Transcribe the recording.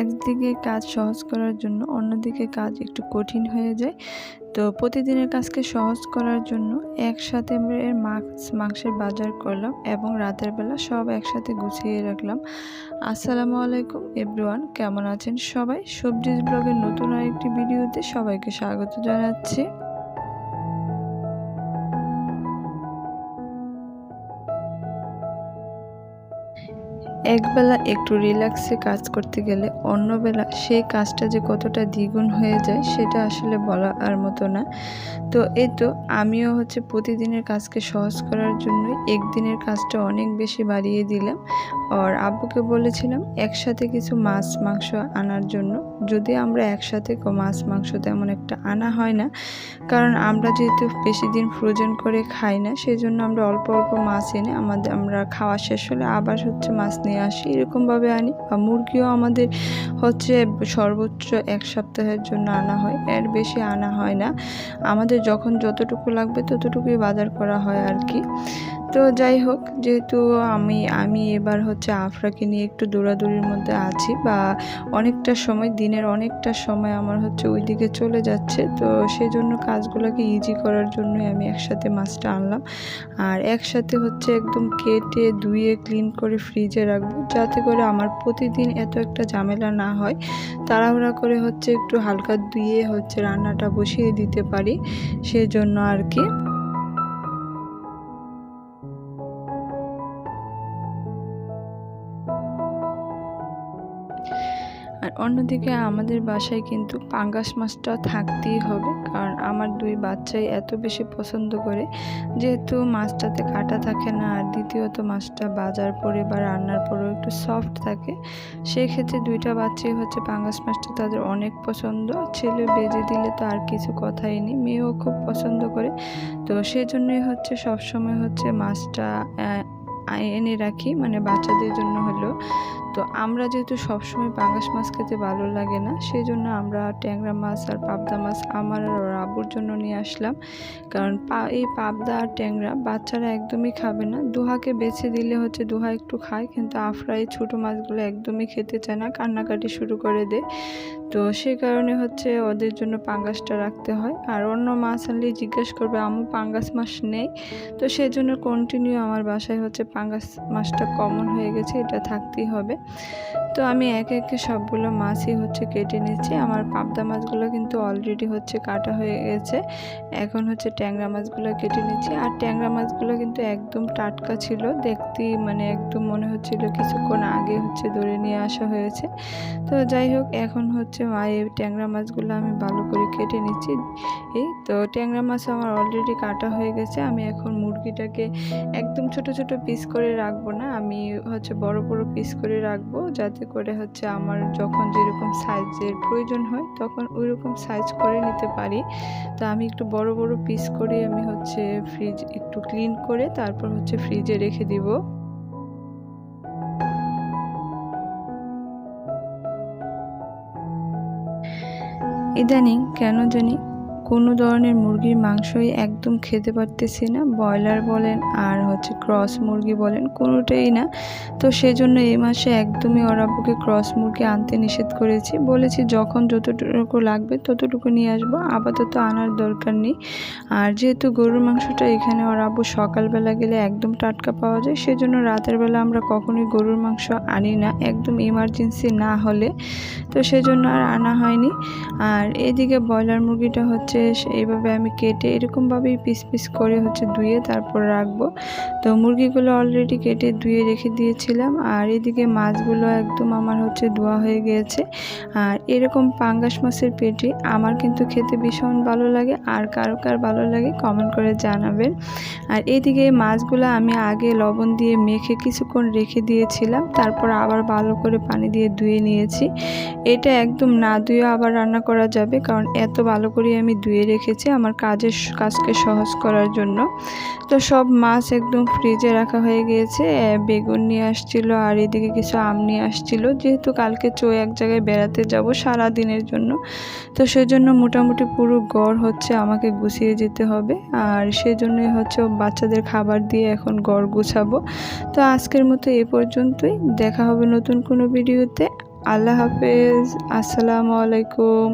একদিকে কাজ সহজ করার জন্য, অন্যদিকে কাজ একটু কঠিন হয়ে যায়। তো প্রতিদিনের কাজকে সহজ করার জন্য একসাথে মাছ মাংসের বাজার করলাম এবং রাতের বেলা সব একসাথে গুছিয়ে রাখলাম। আসসালামু আলাইকুম এভরিওয়ান, কেমন আছেন সবাই? সবজিজ ব্লগের নতুন আরেকটি ভিডিওতে সবাইকে স্বাগত জানাচ্ছি। একবেলা একটু রিল্যাক্সে কাজ করতে গেলে অন্য বেলা সেই কাজটা যে কতটা দ্বিগুণ হয়ে যায় সেটা আসলে বলা আর মতো না। তো এই তো আমিও হচ্ছে প্রতিদিনের কাজকে সহজ করার জন্য একদিনের কাজটা অনেক বেশি বাড়িয়ে দিলাম। আর আব্বুকে বলেছিলাম একসাথে কিছু মাছ, মাংস আনার জন্য। যদি আমরা একসাথে মাছ, মাংস তেমন একটা আনা হয় না, কারণ আমরা যেহেতু বেশি দিন ফ্রোজেন করে খাই না সেই জন্য আমরা অল্প অল্প মাছ এনে আমাদের, আমরা খাওয়া শেষ হলে আবার হচ্ছে মাছ নিয়ে আসি, এরকমভাবে আনি। বা মুরগিও আমাদের হচ্ছে সর্বোচ্চ এক সপ্তাহের জন্য আনা হয়, এর বেশি আনা হয় না। আমাদের যখন যতটুকু লাগবে ততটুকুই বাজার করা হয় আর কি। তো যাই হোক, যেহেতু আমি আমি এবার হচ্ছে আফরাকে নিয়ে একটু দৌড়াদৌড়ির মধ্যে আছি বা অনেকটা সময়, দিনের অনেকটা সময় আমার হচ্ছে ওই দিকে চলে যাচ্ছে, তো সেই জন্য কাজগুলোকে ইজি করার জন্যই আমি একসাথে মাছটা আনলাম। আর একসাথে হচ্ছে একদম কেটে ধুয়ে ক্লিন করে ফ্রিজে রাখব, যাতে করে আমার প্রতিদিন এত একটা ঝামেলা না হয়। তাড়াহুড়া করে হচ্ছে একটু হালকা ধুয়ে হচ্ছে রান্নাটা বসিয়ে দিতে পারি, সেজন্য আর কি। আর অন্যদিকে আমাদের বাসায় কিন্তু পাঙ্গাস মাছটা থাকতেই হবে, কারণ আমার দুই বাচ্চাই এত বেশি পছন্দ করে। যেহেতু মাছটাতে কাটা থাকে না, আর দ্বিতীয়ত মাছটা বাজার পরে বা রান্নার পরেও একটু সফট থাকে সেই ক্ষেত্রে দুইটা বাচ্চাই হচ্ছে পাঙ্গাস মাছটা তাদের অনেক পছন্দ। ছেলে বেজে দিলে তো আর কিছু কথাই নেই, মেয়েও খুব পছন্দ করে। তো সেজন্যই হচ্ছে সবসময় হচ্ছে মাছটা এনে রাখি মানে বাচ্চাদের জন্য হলেও। তো আমরা যেহেতু সবসময় পাঙ্গাস মাছ খেতে ভালো লাগে না সেই জন্য আমরা ট্যাংরা মাছ আর পাবদা মাছ আমার আর আবুর জন্য নিয়ে আসলাম। কারণ এই পাবদা আর ট্যাংরা বাচ্চারা একদমই খাবে না। দুহাকে বেছে দিলে হচ্ছে দুহা একটু খায়, কিন্তু আফরা এই ছোটো মাছগুলো একদমই খেতে চায় না। কান্নাকাটি শুরু করে দেয়। তো সে কারণে হচ্ছে ওদের জন্য পাঙ্গাসটা রাখতে হয়। আর অন্য মাছ আনলেই জিজ্ঞেস করবে আমু পাঙ্গাস মাছ নেই? তো সেই জন্য কন্টিনিউ আমার বাসায় হচ্ছে পাঙ্গাস মাছটা কমন হয়ে গেছে, এটা থাকতেই হবে। তো আমি একে একে সবগুলো মাছই হচ্ছে কেটে নিচ্ছি। আমার পাবদা মাছগুলো কিন্তু অলরেডি হচ্ছে কাটা হয়ে গেছে। এখন হচ্ছে ট্যাংরা মাছগুলো কেটে নিচ্ছি। আর ট্যাংরা মাছগুলো কিন্তু একদম টাটকা ছিল, দেখতেই মানে একদম মনে হচ্ছিল কিছুক্ষণ আগে হচ্ছে ধরে নিয়ে আসা হয়েছে। তো যাই হোক, এখন হচ্ছে এই ট্যাংরা মাছগুলো আমি ভালো করে কেটে নিচ্ছি। এই তো ট্যাংরা মাছ আমার অলরেডি কাটা হয়ে গেছে। আমি এখন মুরগিটাকে একদম ছোট ছোট পিস করে রাখব না, আমি হচ্ছে বড় বড় পিস করে রাখব, যাতে করে হচ্ছে আমার যখন যেরকম সাইজের প্রয়োজন হয়, তখন ওই রকম সাইজ করে নিতে পারি। তো আমি একটু বড় বড় পিস করে আমি হচ্ছে ফ্রিজ একটু ক্লিন করে তারপর হচ্ছে ফ্রিজে রেখে দিব। ইদানিং কেন জানি কোনো ধরনের মুরগির মাংসই একদম খেতে পারতেছি না। ব্রয়লার বলেন আর হচ্ছে ক্রস মুরগি বলেন কোনোটাই না। তো সেজন্য এই মাসে একদমই ওরাবুকে ক্রস মুরগি আনতে নিষেধ করেছি। বলেছি যখন যতটুকু লাগবে ততটুকু নিয়ে আসব। আপাতত আনার দরকার নেই। আর যেহেতু গরুর মাংসটা এখানে ওরাবু সকালবেলা গেলে একদম টাটকা পাওয়া যায়, সেজন্য রাতের বেলা আমরা কখনোই গরুর মাংস আনি না। একদম ইমার্জেন্সি না হলে। তো সেজন্য আর আনা হয়নি। আর এদিকে ব্রয়লার মুরগিটা হচ্ছে হচ্ছে এইভাবে আমি কেটে এরকমভাবেই পিস পিস করে হচ্ছে ধুয়ে তারপর রাখব। তো মুরগিগুলো অলরেডি কেটে ধুয়ে রেখে দিয়েছিলাম আর এদিকে মাছগুলো একদম আমার হচ্ছে ধোয়া হয়ে গিয়েছে আর এরকম পাঙ্গাস মাছের পেটি আমার কিন্তু খেতে ভীষণ ভালো লাগে, আর কারও কার ভালো লাগে কমেন্ট করে জানাবেন। আর এদিকে মাছগুলো আমি আগে লবণ দিয়ে মেখে কিছুক্ষণ রেখে দিয়েছিলাম, তারপর আবার ভালো করে পানি দিয়ে ধুয়ে নিয়েছি। এটা একদম না ধুয়ে আবার রান্না করা যাবে, কারণ এত ভালো করে আমি ধুয়ে রেখেছি আমার কাজের কাজকে সহজ করার জন্য। তো সব মাছ একদম ফ্রিজে রাখা হয়ে গিয়েছে। বেগুন নিয়ে আসছিল, আর এদিকে কিছু আম নিয়ে আসছিল। যেহেতু কালকে চো এক জায়গায় বেড়াতে যাব সারা দিনের জন্য, তো সেজন্য মোটামুটি পুরো গড় হচ্ছে আমাকে গুছিয়ে যেতে হবে। আর সেজন্যই হচ্ছে বাচ্চাদের খাবার দিয়ে এখন গড় গুছাবো। তো আজকের মতো এ পর্যন্তই। দেখা হবে নতুন কোনো ভিডিওতে। আল্লাহ হাফেজ। আসসালামু আলাইকুম।